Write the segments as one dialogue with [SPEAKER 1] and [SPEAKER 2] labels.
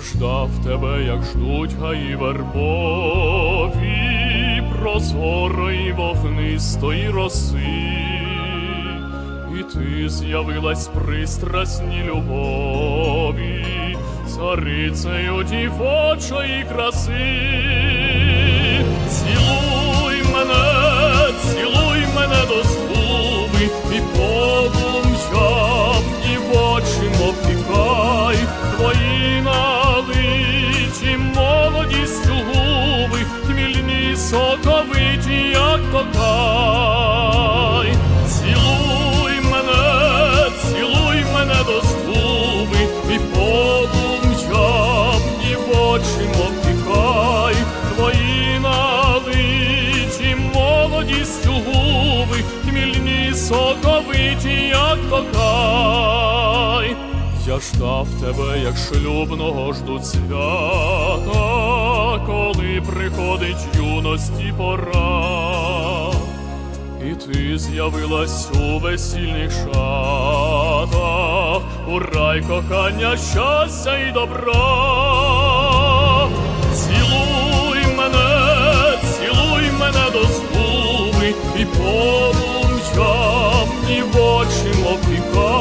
[SPEAKER 1] ждав тебе, як ждуть гаї вербові, прозорої вогнистої роси, і ти з'явилась пристрасній любові, царицею дівочої краси. Цілуй мене, як токай. Цілуй мене, цілуй мене до згуби, і полум'ям дівочим опікай, твої налиті молодістю губи, хмільні соковиті, як токай. Я ждав тебе, як шлюбного ждуть свята, коли приходить юності пора. І ти з'явилась у весільних шатах, у рай кохання, щастя і добра. Цілуй мене, цілуй мене до згуби, і полум'ям дівочим опікай,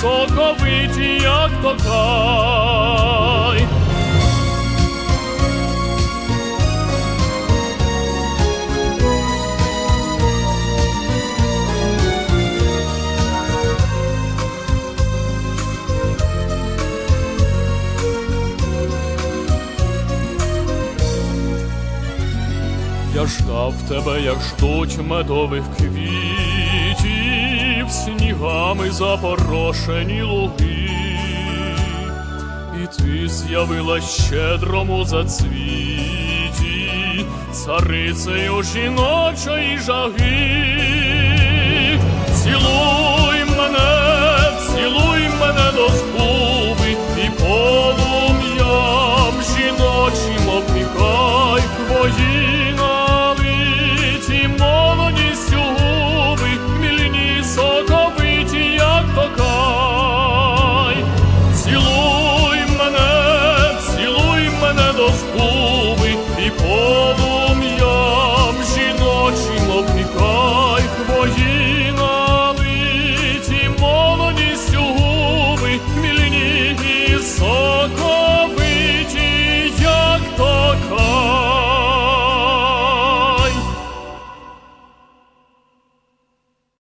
[SPEAKER 1] соковиті, як токай. Я ждав тебе, як ждуть медових квітів, снігами запорошені луги, і ти з'явилась щедрому зацвіті, царицею жіночої жаги. Цілуй